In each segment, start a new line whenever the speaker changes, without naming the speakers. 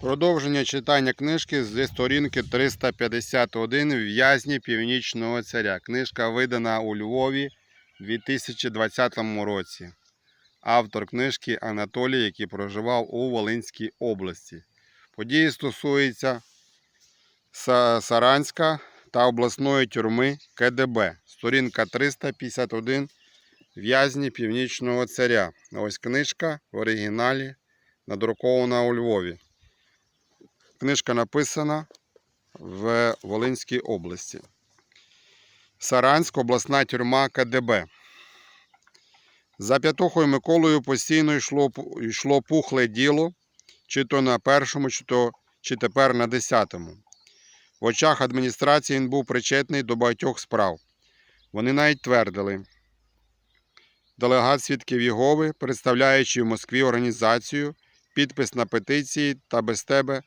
Продовження читання книжки зі сторінки 351 В'язні Північного царя. Книжка видана у Львові у 2020 році. Автор книжки Анатолій, який проживав у Волинській області. Події стосуються Саранська та обласної тюрми КДБ. Сторінка 351 В'язні Північного царя. Ось книжка в оригіналі надрукована у Львові. Книжка написана в Волинській області. Саранськ, обласна тюрма КДБ. За П'ятохою Миколою постійно йшло, йшло пухле діло, чи то на першому, чи, то, чи тепер на десятому. В очах адміністрації він був причетний до багатьох справ. Вони навіть твердили. Делегат свідків Єгови, представляючи в Москві організацію, підпис на петиції та без тебе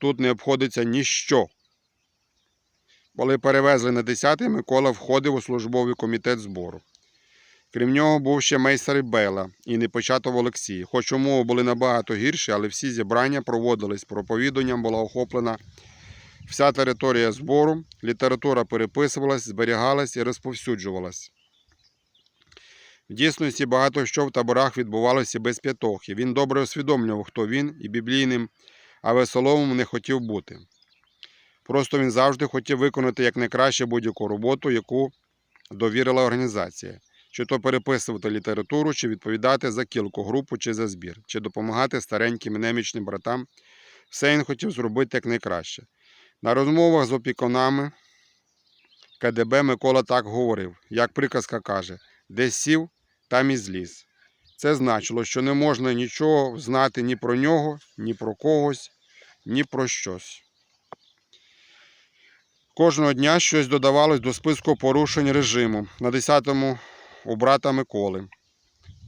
тут не обходиться ніщо. Коли перевезли на 10-й, Микола входив у службовий комітет збору. Крім нього був ще мейсер Бейла і Непочатов Олексій. Хоч умови були набагато гірші, але всі зібрання проводились, проповідуванням була охоплена вся територія збору, література переписувалась, зберігалась і розповсюджувалась. В дійсності багато що в таборах відбувалося без п'ятохи. Він добре усвідомлював, хто він, і біблійним а веселовим не хотів бути. Просто він завжди хотів виконати якнайкраще будь-яку роботу, яку довірила організація, чи то переписувати літературу, чи відповідати за кілку групу, чи за збір, чи допомагати стареньким немічним братам. Все він хотів зробити якнайкраще. На розмовах з опікунами КДБ Микола так говорив, як приказка каже: де сів, там і зліз. Це значило, що не можна нічого знати ні про нього, ні про когось, ні про щось. Кожного дня щось додавалось до списку порушень режиму на 10-му у брата Миколи.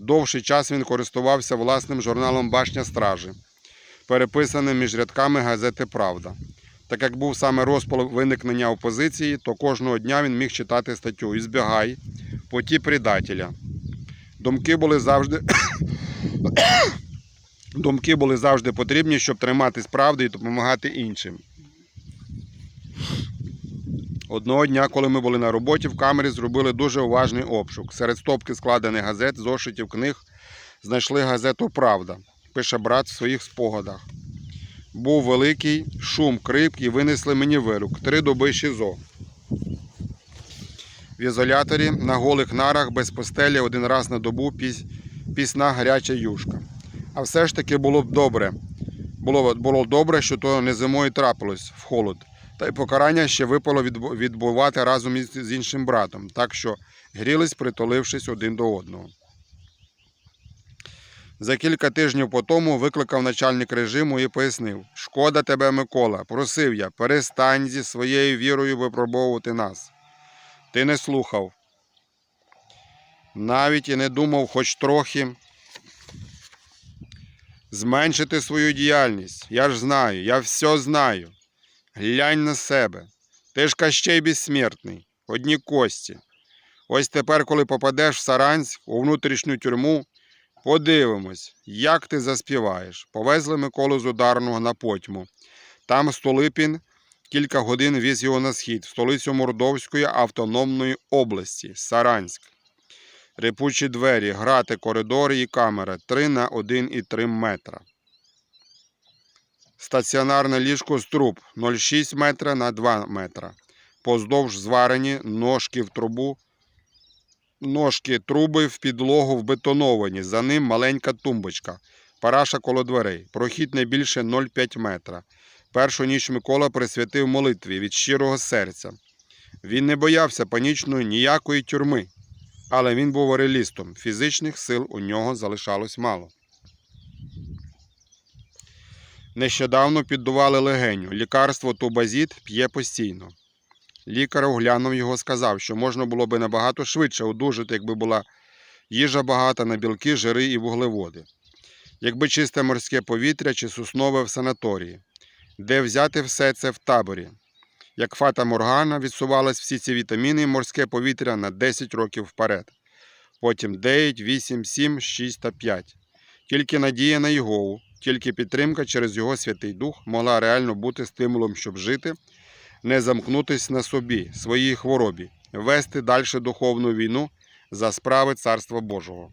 Довший час він користувався власним журналом Башня стражі, переписаним між рядками газети Правда. Так як був саме розпал виникнення опозиції, то кожного дня він міг читати статтю «Ізбігай, поті предателя. Думки були завжди Думки були завжди потрібні, щоб триматись правди і допомагати іншим. Одного дня, коли ми були на роботі, в камері зробили дуже уважний обшук. Серед стопки складених газет, зошитів, книг знайшли газету Правда, пише брат в своїх спогадах. Був великий шум, крик і винесли мені вирок. Три доби ШІЗО. В ізоляторі на голих нарах без постелі один раз на добу піс... пісна гаряча юшка. А все ж таки було б добре. Було, було добре, що то не зимою трапилось в холод. Та й покарання ще випало відбувати разом із з іншим братом, так що грілись, притулившись один до одного. За кілька тижнів по тому викликав начальник режиму і пояснив: Шкода тебе, Микола, просив я, перестань зі своєю вірою випробовувати нас. Ти не слухав. Навіть і не думав хоч трохи зменшити свою діяльність. Я ж знаю, я все знаю. Глянь на себе. Ти ж Кащей безсмертний, одні кості. Ось тепер, коли попадеш в Саранськ у внутрішню тюрму, подивимось, як ти заспіваєш. Повезли Миколу з ударного на потьму. Там Столипін кілька годин віз його на схід, в столицю Мордовської автономної області Саранськ. Рипучі двері, грати, коридори і камери 3 на 1,3 метра. Стаціонарне ліжко з труб 0,6 метра на 2 метра. Поздовж зварені ножки в трубу. Ножки труби в підлогу вбетоновані. За ним маленька тумбочка. Параша коло дверей. Прохід не більше 0,5 метра. Першу ніч Микола присвятив молитві від щирого серця. Він не боявся панічної ніякої тюрми, але він був реалістом. Фізичних сил у нього залишалось мало. Нещодавно піддували легеню. Лікарство тубазіт п'є постійно. Лікар оглянув його, сказав, що можна було би набагато швидше одужати, якби була їжа багата на білки, жири і вуглеводи. Якби чисте морське повітря чи соснове в санаторії. Де взяти все це в таборі? Як фата Моргана відсувалась всі ці вітаміни і морське повітря на 10 років вперед. Потім 9, 8, 7, 6 та 5. Тільки надія на Єгову Тільки підтримка через його Святий Дух могла реально бути стимулом, щоб жити, не замкнутись на собі, своїй хворобі, вести далі духовну війну за справи Царства Божого.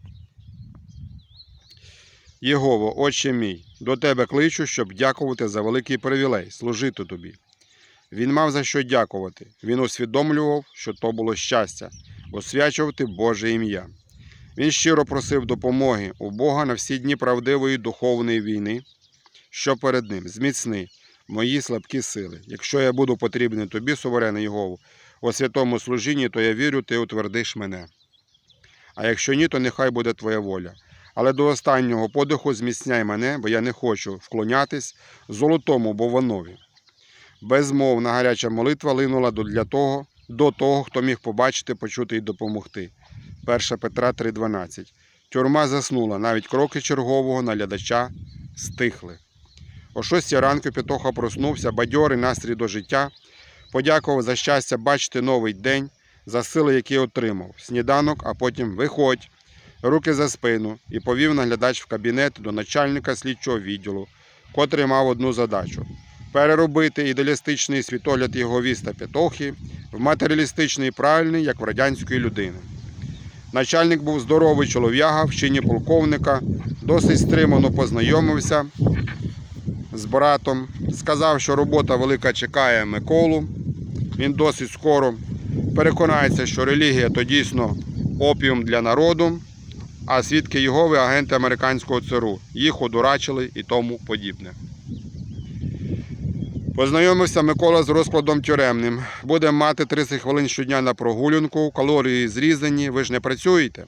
Єгово, Отче мій, до тебе кличу, щоб дякувати за великий привілей, служити тобі. Він мав за що дякувати. Він усвідомлював, що то було щастя, освячувати Боже ім'я. Він щиро просив допомоги у Бога на всі дні правдивої духовної війни, що перед ним зміцни мої слабкі сили. Якщо я буду потрібний тобі, суверенний Єгову, у святому служінні, то я вірю, ти утвердиш мене. А якщо ні, то нехай буде твоя воля. Але до останнього подиху зміцняй мене, бо я не хочу вклонятись золотому бованові. Безмовна гаряча молитва линула для того, до того, хто міг побачити, почути і допомогти. 1 Петра 3,12. Тюрма заснула, навіть кроки чергового наглядача стихли. О 6 ранку Петоха проснувся, бадьорий настрій до життя, подякував за щастя бачити новий день, за сили, які отримав, сніданок, а потім виходь, руки за спину і повів наглядач в кабінет до начальника слідчого відділу, котрий мав одну задачу переробити ідеалістичний світогляд його віста Петохи в матеріалістичний і правильний, як в радянської людини. Начальник був здоровий чолов'яга в чині полковника, досить стримано познайомився з братом, сказав, що робота велика чекає Миколу. Він досить скоро переконається, що релігія то дійсно опіум для народу, а свідки Єгови агенти американського ЦРУ. Їх одурачили і тому подібне. Познайомився Микола з розкладом тюремним. Будемо мати 30 хвилин щодня на прогулянку, калорії зрізані, ви ж не працюєте.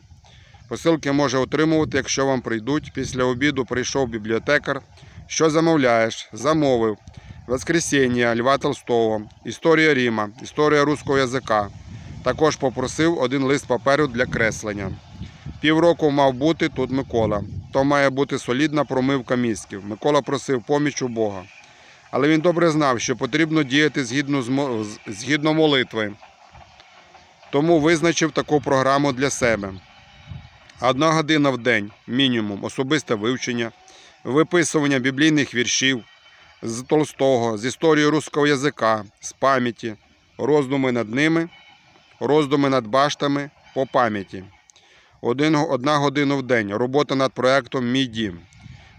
Посилки може отримувати, якщо вам прийдуть. Після обіду прийшов бібліотекар. Що замовляєш? Замовив. Воскресіння Льва Толстого, Історія Ріма, Історія руського язика. Також попросив один лист паперу для креслення. Півроку мав бути тут Микола. То має бути солідна промивка мізків. Микола просив поміч у Бога. Але він добре знав, що потрібно діяти згідно, згідно молитви. Тому визначив таку програму для себе. Одна година в день, мінімум, особисте вивчення, виписування біблійних віршів з Толстого, з історії руського язика, з пам'яті, роздуми над ними, роздуми над баштами по пам'яті. Одна година в день. Робота над проектом Мій дім.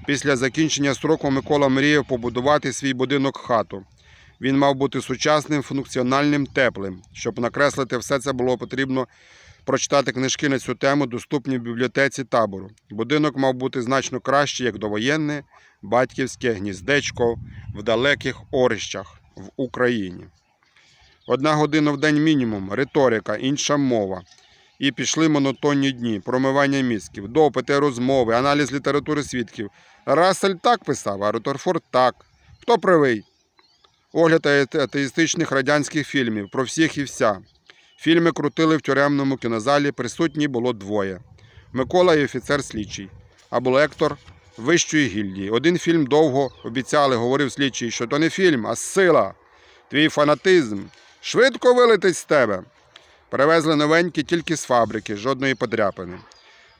Після закінчення строку Микола мріяв побудувати свій будинок хату. Він мав бути сучасним, функціональним, теплим. Щоб накреслити все це було потрібно прочитати книжки на цю тему, доступні в бібліотеці табору. Будинок мав бути значно кращий, як довоєнне, батьківське гніздечко в далеких орищах в Україні. Одна година в день мінімум, риторика, інша мова. І пішли монотонні дні, промивання мізків, допити, розмови, аналіз літератури свідків. Рассель так писав, а Рутерфорд так. Хто правий? Огляд атеїстичних радянських фільмів про всіх і вся. Фільми крутили в тюремному кінозалі, присутні було двоє: Микола і офіцер слідчий, або лектор вищої гільдії. Один фільм довго обіцяли, говорив слідчий, що то не фільм, а сила. Твій фанатизм швидко вилетить з тебе. Привезли новенькі тільки з фабрики, жодної подряпини.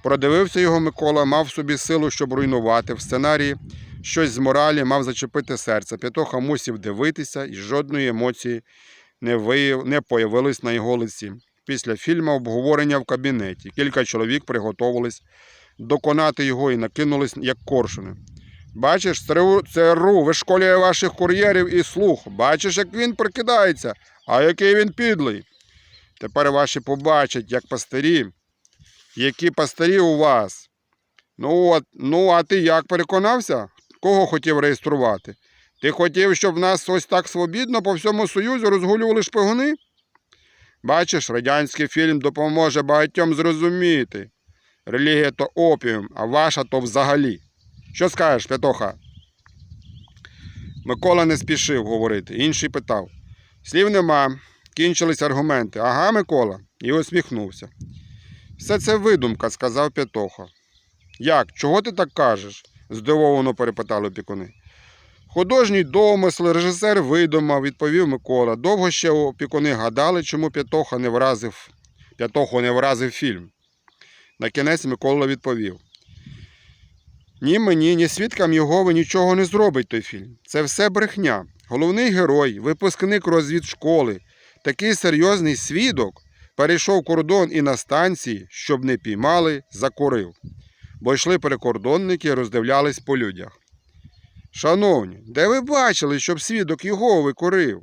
Продивився його Микола, мав в собі силу, щоб руйнувати. В сценарії щось з моралі мав зачепити серце. Петоха мусів дивитися, і жодної емоції не, вияв... не появилось на його лиці. Після фільму обговорення в кабінеті. Кілька чоловік приготувались доконати його і накинулись, як коршуни. Бачиш, ЦРУ вишколює ваших кур'єрів і слух. Бачиш, як він прикидається, а який він підлий. Тепер ваші побачать, як пастирі, які пастирі у вас. Ну, от, ну, а ти як переконався? Кого хотів реєструвати? Ти хотів, щоб в нас ось так свобідно по всьому Союзу розгулювали шпигуни? Бачиш, радянський фільм допоможе багатьом зрозуміти. Релігія то опіум, а ваша то взагалі. Що скажеш, Петоха? Микола не спішив говорити, інший питав. Слів нема, кінчились аргументи. Ага, Микола, і усміхнувся. Все це видумка, сказав Петоха. Як? Чого ти так кажеш? здивовано перепитали опікуни. Художній домисл, режисер видумав, відповів Микола. Довго ще опікуни гадали, чому Петоха не вразив, Петоху не вразив фільм. На кінець Микола відповів. Ні мені, ні свідкам Єгови нічого не зробить той фільм. Це все брехня. Головний герой, випускник розвідшколи, такий серйозний свідок, перейшов кордон і на станції, щоб не піймали, закурив. Бо йшли прикордонники і роздивлялись по людях. Шановні, де ви бачили, щоб свідок Єгови курив?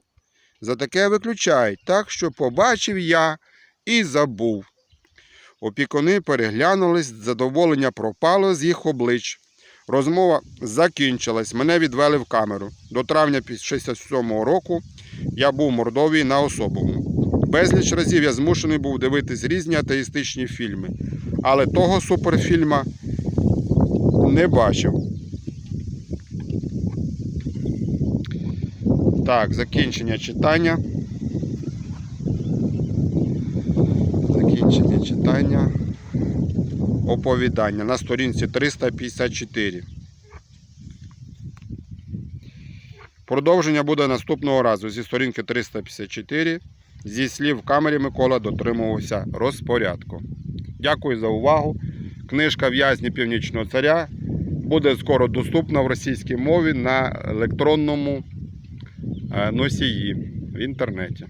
За таке виключають, так що побачив я і забув. Опікуни переглянулись, задоволення пропало з їх облич. Розмова закінчилась, мене відвели в камеру. До травня 67-го року я був в Мордовії на особовому. Безліч разів я змушений був дивитись різні атеїстичні фільми, але того суперфільма не бачив. Так, закінчення читання. Закінчення читання. Оповідання на сторінці 354. Продовження буде наступного разу зі сторінки 354. Зі слів в камері Микола дотримувався розпорядку. Дякую за увагу. Книжка В'язні Північного Царя буде скоро доступна в російській мові на електронному е, носії в інтернеті.